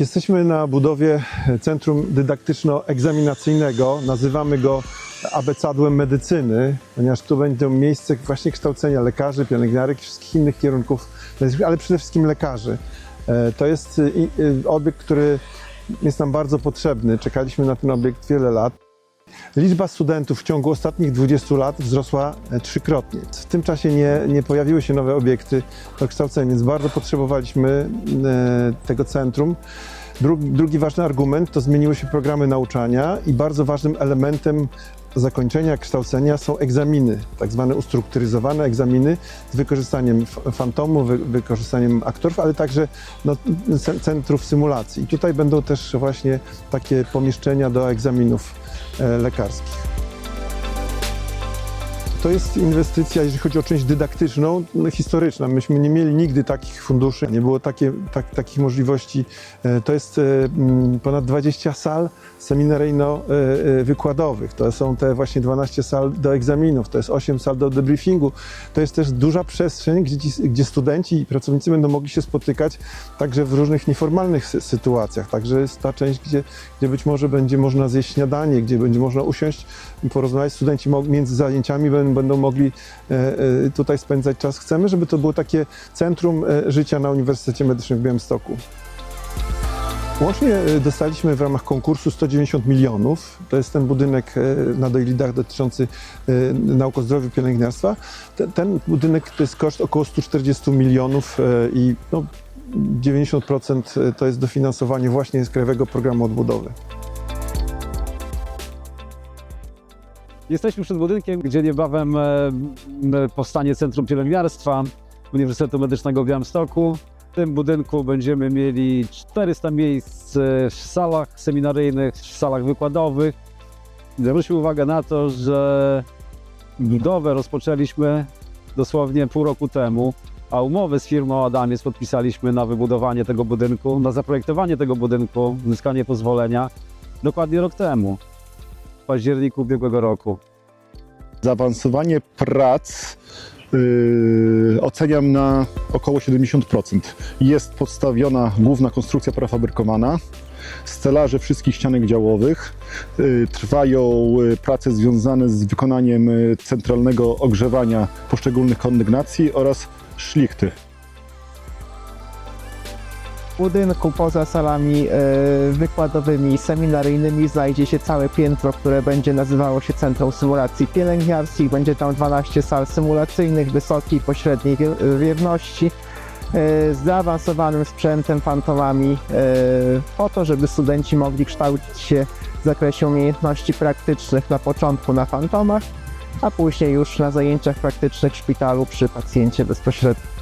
Jesteśmy na budowie Centrum Dydaktyczno-Egzaminacyjnego. Nazywamy go abecadłem medycyny, ponieważ tu będzie miejsce właśnie kształcenia lekarzy, pielęgniarek wszystkich innych kierunków, ale przede wszystkim lekarzy. E, To jest y, obiekt, który jest nam bardzo potrzebny. Czekaliśmy na ten obiekt wiele lat. Liczba studentów w ciągu ostatnich 20 lat wzrosła e, trzykrotnie. W tym czasie nie, nie pojawiły się nowe obiekty do kształcenia, więc bardzo potrzebowaliśmy e, tego centrum. Drugi, ważny argument to zmieniły się programy nauczania i bardzo ważnym elementem zakończenia kształcenia są egzaminy, tak zwane ustrukturyzowane egzaminy z wykorzystaniem fantomu, wy, wykorzystaniem aktorów, ale także no, ce- centrów symulacji. I tutaj będą też właśnie takie pomieszczenia do egzaminów e, lekarskich. To jest inwestycja, jeżeli chodzi o część dydaktyczną, historyczna. Myśmy nie mieli nigdy takich funduszy, nie było takie, tak, takich możliwości. E, To jest e, ponad 20 sal seminaryjno-wykładowych. To są te właśnie 12 sal do egzaminów, to jest 8 sal do debriefingu. To jest też duża przestrzeń, gdzie, gdzie studenci i pracownicy będą mogli się spotykać także w różnych nieformalnych sy- sytuacjach. Także jest ta część, gdzie, gdzie być może będzie można zjeść śniadanie, gdzie będzie można usiąść, porozmawiać. Studenci między zajęciami będą, będą mogli e, e, tutaj spędzać czas. Chcemy, żeby to było takie centrum e, życia na Uniwersytecie Medycznym w Białymstoku. Łącznie dostaliśmy w ramach konkursu 190 milionów. To jest ten budynek na Dojlidach dotyczący nauk o zdrowiu pielęgniarstwa. Ten, ten budynek to jest koszt około 140 milionów i no, 90% to jest dofinansowanie właśnie z Krajowego Programu Odbudowy. Jesteśmy przed budynkiem, gdzie niebawem e, powstanie Centrum Pielęgniarstwa Uniwersytetu Medycznego w Białymstoku. W tym budynku będziemy mieli 400 miejsc e, w salach seminaryjnych, w salach wykładowych. Zwróćmy uwagę na to, że budowę rozpoczęliśmy dosłownie pół roku temu, a umowę z firmą Adamiec podpisaliśmy na wybudowanie tego budynku, na zaprojektowanie tego budynku, uzyskanie pozwolenia dokładnie rok temu, październiku ubiegłego roku. Zaawansowanie prac yy, oceniam na około 70%. Jest podstawiona główna konstrukcja prefabrykowana, stelaże wszystkich ścianek działowych. Yy, trwają yy, prace związane z wykonaniem yy, centralnego ogrzewania poszczególnych kondygnacji oraz szlichty. Budynku poza salami e, wykładowymi, seminaryjnymi znajdzie się całe piętro, które będzie nazywało się Centrum Symulacji Pielęgniarskich. Będzie tam 12 sal symulacyjnych wysokiej, pośredniej wie- wiewności e, z zaawansowanym sprzętem, fantomami, e, po to, żeby studenci mogli kształcić się w zakresie umiejętności praktycznych na początku na fantomach, a później już na zajęciach praktycznych w szpitalu przy pacjencie bezpośrednio.